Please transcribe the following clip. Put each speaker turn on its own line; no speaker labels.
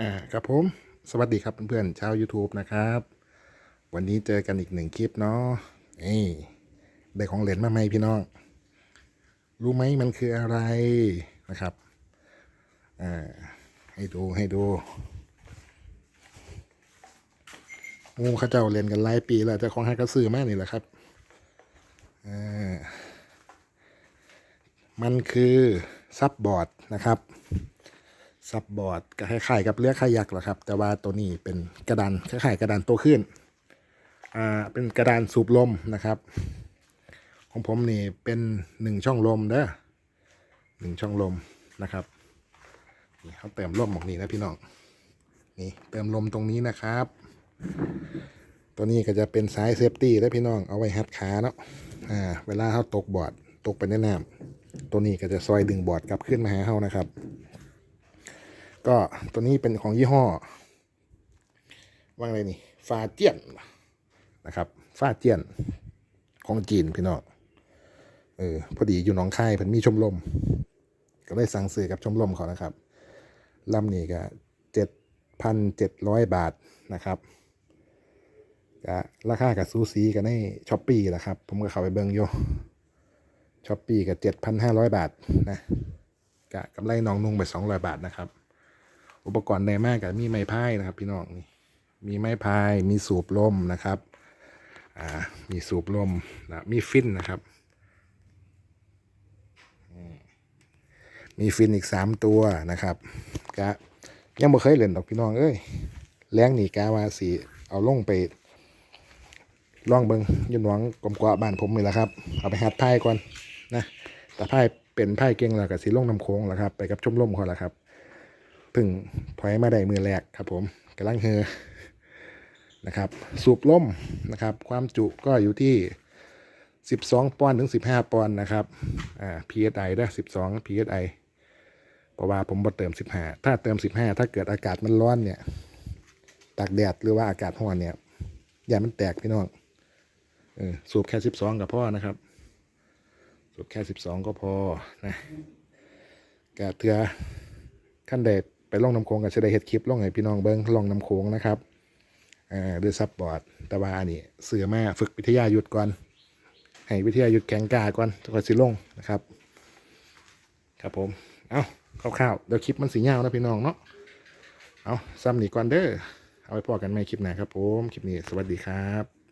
อ่าครับผมสวัสดีครับเพื่อนๆชาว YouTube นะครับ วันนี้เจอกันอีกหนึ่งคลิปเนาะนี่ได้ของเหรียญมาไหมพี่น้อง รู้ไหมมันคืออะไรนะครับอ่าให้ดูให้ดูโอ้เข้าเจ้าเรียนกันหลายปีแล้วจ้าของให้กระซื้อมากนี่แหละครับอ่ามันคือซับบอร์ดนะครับ ซับบอร์ดก็คล้ายๆกับเรือคายักแหละครับ แต่ว่าตัวนี้เป็นกระดานคล้ายๆกระดานตัวขึ้นอ่าเป็นกระดานสูบลมนะครับ ของผมนี่เป็นหนึ่งช่องลมเด้อหนึ่งช่องลมนะครับนี่เขาเติมลมออกนี่นะพี่น้องนี่เติมลมตรงนี้นะครับ ตัวนี้ก็จะเป็นสายเซฟตี้แล้วพี่น้องเอาไว้ฮัดขาเนาะอ่าเวลาเขาตกบอร์ดตกไปในน้ำตัวนี้ก็จะซอยดึงบอร์ดกลับขึ้นมาหาเขานะครับ ก็ตัวนี้เป็นของยี่ห้อว่าอะไรนี่ฟาเจียนนะครับฟาเจียนของจีนพี่น้องเออพอดีอยู่หนองคายเพิ่นมีชมรมก็เลยสั่งซื้อกับชมรมเขานะครับลำนี้ก็เจ็ดพันเจ็ดร้อยบาทนะครับก็ราคากับซูซีกันในช้อปปี้แหละครับ ผมก็เข้าไปเบิ่งอยู่ช้อปปี้ก็เจ็ดพันห้าร้อยบาทนะกะกำไรน้องนุ่งไปสองร้อยบาทนะครับ อุปกรณ์ในมากกับมีไม้พายนะครับ พี่น้องนี่มีไม้พายมีสูบลมนะครับอ่ามีสูบลมนะมีฟินนะครับมีฟินอีกสามตัวนะครับกะยังบ่เคยเล่นดอกพี่น้องเอ้ยแรงหนีกาวาสีเอาลงไปล่องเบิงยืนหวังกลมกว่าบ้านผมนี่แหละครับ เอาไปหัดพายก่อนนะแต่พายเป็นพายเก่งแล้วกับสีลงน้ำโค้งแล้วครับ ไปกับชมรมเขาแล้วครับ พึ่งถอยมาได้มือแรกครับ ผมกำลังเฮอนะครับ สูบล่มนะครับ ความจุก็อยู่ที่ 12ปอนด์ถึง 15ปอนด์นะครับอ่า PSI ได้ 12 PSI เพราะว่าผมบ่เติม 15 ถ้าเติม 15 ถ้าเกิดอากาศมันร้อนเนี่ยตากแดดหรือว่าอากาศร้อนเนี่ยอย่ามันแตกพี่น้องเออสูบแค่ 12กับพ่อนะครับ สูบแค่ 12 ก็พอนะกะเถือขั้นเดไป ล่องน้ำโขงกับเสได็เฮ็ดคลิปล่องให้พี่น้องเบิ้งล่องน้ำโขงนะครับอ่าด้วยซับบอร์ดแต่ว่าอันนี้เสือมาฝึกวิทยายุทธก่อนให้วิทยายุทธแข็งกาก่อนก่อนสิลงนะครับ ครับผมเอาคร่าวๆเดี๋ยวคลิปมันสียาวนะพี่น้องเนาะเอาซ้ำหนีก่อนเด้อเอาไว้พอกันใหม่คลิปหน้าครับผม คลิปนี้สวัสดีครับ